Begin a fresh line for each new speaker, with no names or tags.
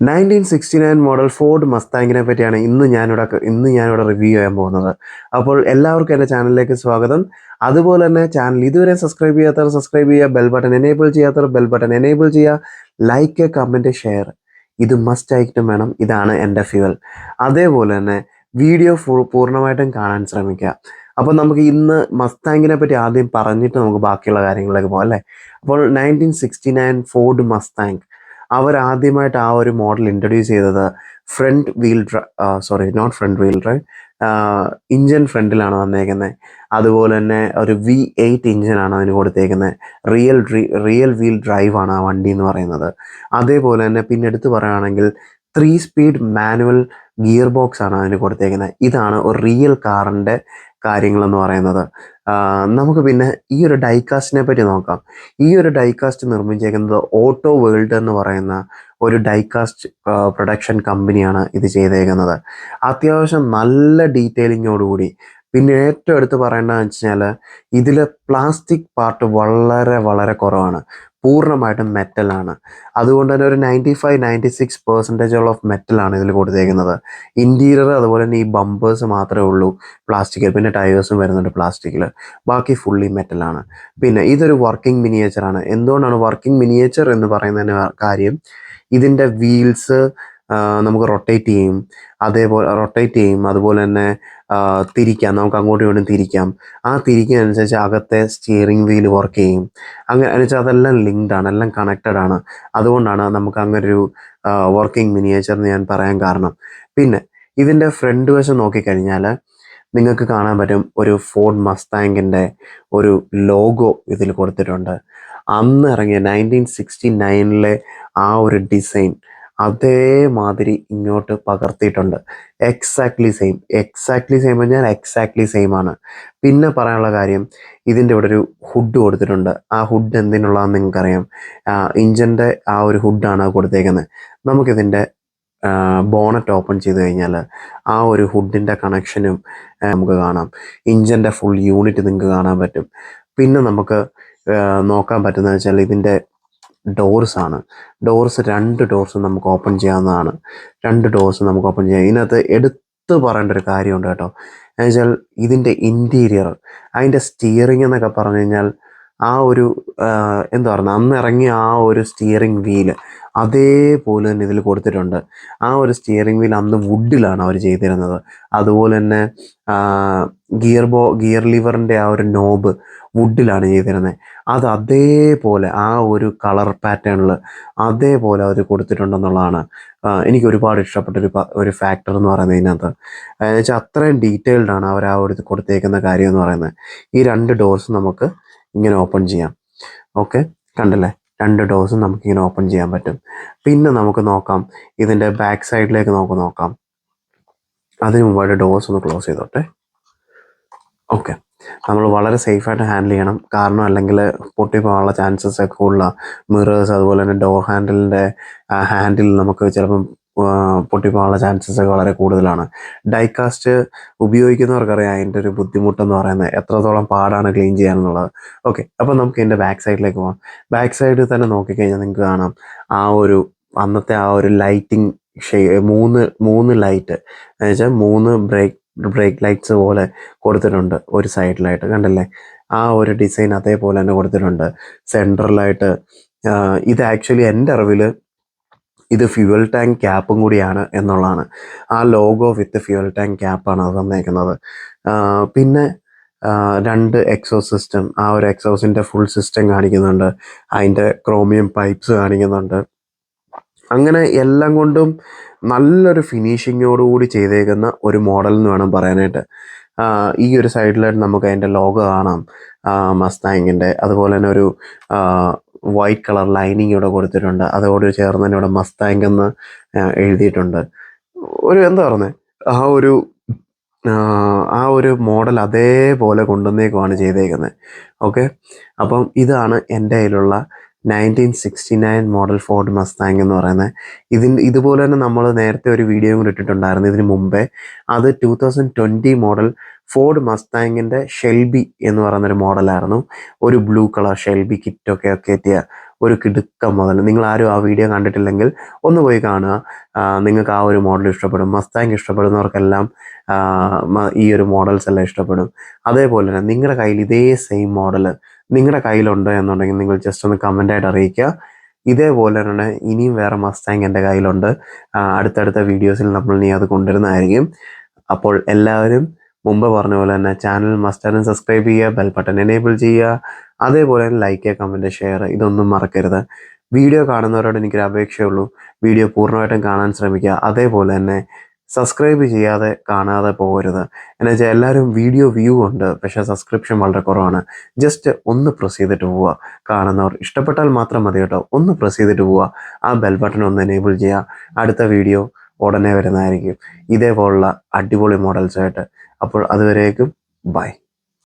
Nineteen sixty nine model Ford മസ്താങ്ങിനെ പറ്റിയാണ് ഇന്ന് ഞാനിവിടെ ഇന്ന് ഞാനിവിടെ റിവ്യൂ ചെയ്യാൻ പോകുന്നത്. അപ്പോൾ എല്ലാവർക്കും എന്റെ ചാനലിലേക്ക് സ്വാഗതം. അതുപോലെ തന്നെ ചാനൽ ഇതുവരെ സബ്സ്ക്രൈബ് ചെയ്യാത്തവർ സബ്സ്ക്രൈബ് ചെയ്യുക ബെൽ ബട്ടൺ എനേബിൾ ചെയ്യാത്തവർ ബെൽ ബട്ടൺ എനേബിൾ ചെയ്യുക ലൈക്ക് കമന്റ് ഷെയർ ഇത് മസ്റ്റ് ആയിട്ടും വേണം. ഇതാണ് എന്റെ ഫ്യൂവൽ അതേപോലെ തന്നെ വീഡിയോ ഫുൾ പൂർണമായിട്ടും കാണാൻ ശ്രമിക്കുക. അപ്പോൾ നമുക്ക് ഇന്ന് മസ്താങ്ങിനെ പറ്റി ആദ്യം പറഞ്ഞിട്ട് നമുക്ക് ബാക്കിയുള്ള കാര്യങ്ങളിലേക്ക് പോകാം അല്ലേ? അപ്പോൾ nineteen sixty nine Ford Mustang. അവർ ആദ്യമായിട്ട് ആ ഒരു മോഡൽ ഇൻട്രൊഡ്യൂസ് ചെയ്തത് front wheel sorry not front wheel drive engine ഫ്രണ്ടിലാണ് വന്നേക്കുന്നത് അതുപോലെ തന്നെ ഒരു വി എയ്റ്റ് ഇഞ്ചിനാണ് അതിന് കൊടുത്തേക്കുന്നത് റിയൽ റിയൽ വീൽ ഡ്രൈവ് ആണ് ആ വണ്ടി എന്ന് പറയുന്നത്. അതേപോലെ തന്നെ പിന്നെ എടുത്ത് പറയുകയാണെങ്കിൽ three speed manual gear box ആണ് അതിന് കൊടുത്തേക്കുന്നത് ഇതാണ് ഒരു റിയൽ കാറിന്റെ കാര്യങ്ങളെന്ന് പറയുന്നത്. നമുക്ക് പിന്നെ ഈ ഒരു ഡൈകാസ്റ്റിനെ പറ്റി നോക്കാം. ഈ ഒരു ഡൈകാസ്റ്റ് നിർമ്മിച്ചേക്കുന്നത് ഓട്ടോ വേൾഡ് എന്ന് പറയുന്ന ഒരു ഡൈകാസ്റ്റ് പ്രൊഡക്ഷൻ കമ്പനിയാണ് ഇത് ചെയ്തേക്കുന്നത്. അത്യാവശ്യം നല്ല ഡീറ്റെയിലിങ്ങോടുകൂടി പിന്നെ ഏറ്റവും എടുത്ത് പറയേണ്ടതെന്ന് വെച്ച് കഴിഞ്ഞാൽ ഇതിൽ പ്ലാസ്റ്റിക് പാർട്ട് വളരെ വളരെ കുറവാണ്. പൂർണമായിട്ടും മെറ്റലാണ്. അതുകൊണ്ട് തന്നെ ഒരു നയന്റി ഫൈവ് നയന്റി സിക്സ് പെർസെന്റേജോളം ഓഫ് മെറ്റലാണ് ഇതിൽ കൊടുത്തേക്കുന്നത്. ഇന്റീരിയർ അതുപോലെ തന്നെ ഈ ബമ്പേഴ്സ് മാത്രമേ ഉള്ളൂ. പ്ലാസ്റ്റിക്കിൽ പിന്നെ ടയേഴ്സും വരുന്നുണ്ട് പ്ലാസ്റ്റിക്കിൽ ബാക്കി ഫുള്ളി മെറ്റലാണ് പിന്നെ ഇതൊരു വർക്കിംഗ് മിനിയേച്ചറാണ് എന്തുകൊണ്ടാണ് വർക്കിംഗ് മിനിയേച്ചർ എന്ന് പറയുന്നതിന് കാര്യം? ഇതിന്റെ വീൽസ് നമുക്ക് റൊട്ടേറ്റ് ചെയ്യും. അതേപോലെ റൊട്ടേറ്റ് ചെയ്യും. അതുപോലെ തന്നെ തിരിക്കാം. നമുക്ക് അങ്ങോട്ടും ഇങ്ങോട്ടും തിരിക്കാം. ആ തിരിക്കുന്നതനുസരിച്ച് അകത്തെ സ്റ്റിയറിംഗ് വീൽ വർക്ക് ചെയ്യും. അങ്ങനെ അനുസരിച്ച് അതെല്ലാം ലിങ്ക്ഡ് ആണ്. എല്ലാം കണക്റ്റഡ് ആണ്. അതുകൊണ്ടാണ് നമുക്ക് അങ്ങനെ ഒരു വർക്കിംഗ് മിനിയേച്ചർ എന്ന് ഞാൻ പറയാൻ കാരണം. പിന്നെ ഇതിന്റെ ഫ്രണ്ട് വശം നോക്കിക്കഴിഞ്ഞാൽ നിങ്ങൾക്ക് കാണാൻ പറ്റും ഒരു ഫോർഡ് മസ്താങ്കിന്റെ ഒരു ലോഗോ ഇതിൽ കൊടുത്തിട്ടുണ്ട്. അന്ന് ഇറങ്ങിയ നയന്റീൻ സിക്സ്റ്റി നയനിലെ ആ ഒരു ഡിസൈൻ അതേമാതിരി ഇങ്ങോട്ട് പകർത്തിയിട്ടുണ്ട്. എക്സാക്ട്ലി സെയിം എക്സാക്ട്ലി സെയിം പറഞ്ഞാൽ എക്സാക്ട്ലി സെയിം ആണ്. പിന്നെ പറയാനുള്ള കാര്യം ഇതിന്റെ ഇവിടെ ഒരു ഹുഡ് കൊടുത്തിട്ടുണ്ട്. ആ ഹുഡ് എന്തിനുള്ളതെന്ന് നിങ്ങൾക്കറിയാം. ഇഞ്ചിന്റെ ആ ഒരു ഹുഡാണ് കൊടുത്തേക്കുന്നത്. നമുക്കിതിന്റെ ബോണറ്റ് ഓപ്പൺ ചെയ്ത് കഴിഞ്ഞാൽ ആ ഒരു ഹുഡിന്റെ കണക്ഷനും നമുക്ക് കാണാം. ഇഞ്ചിന്റെ ഫുൾ യൂണിറ്റ് നിങ്ങൾക്ക് കാണാൻ പറ്റും. പിന്നെ നമുക്ക് നോക്കാൻ പറ്റുന്നത് വെച്ചാൽ ഇതിന്റെ ഡോർസ് ആണ്. ഡോർസ് രണ്ട് ഡോർസ് നമുക്ക് ഓപ്പൺ ചെയ്യാവുന്നതാണ്. രണ്ട് ഡോർസ് നമുക്ക് ഓപ്പൺ ചെയ്യാം. ഇതിനകത്ത് എടുത്തു പറയേണ്ട ഒരു കാര്യമുണ്ട് കേട്ടോ. എന്ന് വെച്ചാൽ ഇതിന്റെ ഇന്റീരിയർ അതിന്റെ സ്റ്റിയറിംഗ് എന്നൊക്കെ പറഞ്ഞു കഴിഞ്ഞാൽ ആ ഒരു എന്താ പറയുക അന്ന് ഇറങ്ങിയ ആ ഒരു സ്റ്റിയറിംഗ് വീൽ അതേപോലെ തന്നെ ഇതിൽ കൊടുത്തിട്ടുണ്ട്. ആ ഒരു സ്റ്റിയറിംഗ് വീൽ അന്ന് വുഡിലാണ് അവർ ചെയ്തിരുന്നത്. അതുപോലെ തന്നെ ഗിയർ ബോ ഗിയർ ലിവറിന്റെ ആ ഒരു നോബ് വുഡിലാണ് ചെയ്തിരുന്നത് അത് അതേപോലെ ആ ഒരു കളർ പാറ്റേണിൽ അതേപോലെ അവർ കൊടുത്തിട്ടുണ്ടെന്നുള്ളതാണ് എനിക്ക് ഒരുപാട് ഇഷ്ടപ്പെട്ട ഒരു ഫാക്ടർ എന്ന് പറയുന്നത് ഇതിനകത്ത്. വെച്ചാൽ അത്രയും ഡീറ്റെയിൽഡാണ് അവർ ആ ഒരു കൊടുത്തേക്കുന്ന കാര്യം എന്ന് പറയുന്നത്. ഈ രണ്ട് ഡോർസ് നമുക്ക് ഇങ്ങനെ ഓപ്പൺ ചെയ്യാം. ഓക്കെ കണ്ടല്ലേ? രണ്ട് ഡോസും നമുക്ക് ഇങ്ങനെ ഓപ്പൺ ചെയ്യാൻ പറ്റും. പിന്നെ നമുക്ക് നോക്കാം. ഇതിന്റെ ബാക്ക് സൈഡിലേക്ക് നമുക്ക് നോക്കാം. അതിന് മുമ്പായിട്ട് ഡോസ് ഒന്ന് ക്ലോസ് ചെയ്തോട്ടെ. ഓക്കെ നമ്മൾ വളരെ സേഫായിട്ട് ഹാൻഡിൽ ചെയ്യണം. കാരണം അല്ലെങ്കിൽ പൊട്ടിപ്പോകാനുള്ള ചാൻസസ് ഒക്കെ ഉള്ള മിറേഴ്സ് അതുപോലെ തന്നെ ഡോർ ഹാൻഡിലിന്റെ ഹാൻഡിൽ നമുക്ക് ചിലപ്പം പൊട്ടിപ്പോകാനുള്ള ചാൻസസ് ഒക്കെ വളരെ കൂടുതലാണ്. ഡൈകാസ്റ്റ് ഉപയോഗിക്കുന്നവർക്കറിയാം അതിന്റെ ഒരു ബുദ്ധിമുട്ടെന്ന് പറയുന്നത്. എത്രത്തോളം പാടാണ് ക്ലീൻ ചെയ്യാനുള്ളത്. ഓക്കെ അപ്പോൾ നമുക്ക് ഇതിന്റെ ബാക്ക് സൈഡിലേക്ക് പോകാം ബാക്ക് സൈഡിൽ തന്നെ നോക്കിക്കഴിഞ്ഞാൽ നിങ്ങൾക്ക് കാണാം. ആ ഒരു അന്നത്തെ ആ ഒരു ലൈറ്റിംഗ് ഷേ മൂന്ന് മൂന്ന് ലൈറ്റ് എന്ന് വെച്ചാൽ മൂന്ന് ബ്രേക്ക് ബ്രേക്ക് ലൈറ്റ്സ് പോലെ കൊടുത്തിട്ടുണ്ട് ഒരു സൈഡിലായിട്ട് കണ്ടല്ലേ? ആ ഒരു ഡിസൈൻ അതേപോലെ തന്നെ കൊടുത്തിട്ടുണ്ട്. സെൻട്രലായിട്ട് ഇത് ആക്ച്വലി എന്റെ അറിവിൽ ഇത് ഫ്യൂവൽ ടാങ്ക് ക്യാപ്പും കൂടിയാണ് എന്നുള്ളതാണ്. ആ ലോഗോ വിത്ത് ഫ്യൂവൽ ടാങ്ക് ക്യാപ്പാണ് അത് തന്നേക്കുന്നത്. പിന്നെ രണ്ട് എക്സോ സിസ്റ്റം ആ ഒരു എക്സോസിന്റെ ഫുൾ സിസ്റ്റം കാണിക്കുന്നുണ്ട്. അതിന്റെ ക്രോമിയം പൈപ്പ്സ് കാണിക്കുന്നുണ്ട്. അങ്ങനെ എല്ലാം കൊണ്ടും നല്ലൊരു ഫിനിഷിങ്ങോടുകൂടി ചെയ്തേക്കുന്ന ഒരു മോഡൽ എന്ന് വേണം പറയാനായിട്ട്. ഈ ഒരു സൈഡിലായിട്ട് നമുക്ക് അതിന്റെ ലോഗോ കാണാം. മസ്താങ്ങിന്റെ അതുപോലെ തന്നെ ഒരു വൈറ്റ് കളർ ലൈനിങ് ഇവിടെ കൊടുത്തിട്ടുണ്ട്. അതോട് ചേർന്ന് തന്നെ ഇവിടെ മസ്താങ് എന്ന് എഴുതിയിട്ടുണ്ട്. ഒരു എന്താ പറയുന്നത് ആ ഒരു ആ, ഒരു മോഡൽ അതേപോലെ കൊണ്ടുവന്നേക്കുവാണ് ചെയ്തേക്കുന്നത് ഓക്കെ അപ്പം ഇതാണ് എന്റെ കയ്യിലുള്ള nineteen sixty nine model Ford Mustang എന്ന് പറയുന്നത്. ഇതിന് ഇതുപോലെ തന്നെ നമ്മൾ നേരത്തെ ഒരു വീഡിയോ കൂടി ഇട്ടിട്ടുണ്ടായിരുന്നു ഇതിന് മുമ്പേ. അത് two thousand twenty model Ford മസ്താങ്ങിന്റെ Shelby എന്ന് പറയുന്നൊരു മോഡലായിരുന്നു ഒരു ബ്ലൂ കളർ ഷെൽബി കിറ്റൊക്കെ ഒക്കെ എത്തിയ ഒരു കിടുക്കം മോഡൽ നിങ്ങൾ ആരും ആ വീഡിയോ കണ്ടിട്ടില്ലെങ്കിൽ ഒന്ന് പോയി കാണുക. നിങ്ങൾക്ക് ആ ഒരു മോഡൽ ഇഷ്ടപ്പെടും. മസ്താങ് ഇഷ്ടപ്പെടുന്നവർക്കെല്ലാം ഈ ഒരു മോഡൽസ് എല്ലാം ഇഷ്ടപ്പെടും. അതേപോലെ തന്നെ നിങ്ങളുടെ കയ്യിൽ ഇതേ സെയിം മോഡൽ നിങ്ങളുടെ കയ്യിലുണ്ട് എന്നുണ്ടെങ്കിൽ നിങ്ങൾ ജസ്റ്റ് ഒന്ന് കമന്റായിട്ട് അറിയിക്കുക. ഇതേപോലെ തന്നെ ഇനിയും വേറെ മസ്താങ് എന്റെ കയ്യിലുണ്ട്. അടുത്തടുത്ത വീഡിയോസിൽ നമ്മൾ ഇനി അത് കൊണ്ടുവരുന്നതായിരിക്കും. അപ്പോൾ എല്ലാവരും മുമ്പ് പറഞ്ഞ പോലെ തന്നെ ചാനൽ മസ്റ്റാനും സബ്സ്ക്രൈബ് ചെയ്യുക ബെൽ ബട്ടൺ എനേബിൾ ചെയ്യുക അതേപോലെ തന്നെ ലൈക്ക് ചെയ്യുക കമന്റ് ഷെയർ ഇതൊന്നും മറക്കരുത്. വീഡിയോ കാണുന്നവരോട് എനിക്കൊരു അപേക്ഷയുള്ളൂ വീഡിയോ പൂർണമായിട്ടും കാണാൻ ശ്രമിക്കുക. അതേപോലെ തന്നെ സബ്സ്ക്രൈബ് ചെയ്യാതെ കാണാതെ പോകരുത്. എന്നു വെച്ചാൽ എല്ലാവരും വീഡിയോ വ്യൂ ഉണ്ട് പക്ഷേ സബ്സ്ക്രിപ്ഷൻ വളരെ കുറവാണ്. ജസ്റ്റ് ഒന്ന് പ്രസ് ചെയ്തിട്ട് പോവുക. കാണുന്നവർ ഇഷ്ടപ്പെട്ടാൽ മാത്രം മതി കേട്ടോ. ഒന്ന് പ്രസ് ചെയ്തിട്ട് പോവുക. ആ ബെൽ ബട്ടൺ ഒന്ന് എനേബിൾ ചെയ്യുക. അടുത്ത വീഡിയോ ഉടനെ വരുന്നതായിരിക്കും. ഇതേപോലുള്ള അടിപൊളി മോഡൽസായിട്ട് അപ്പോൾ അതുവരേക്കും ബൈ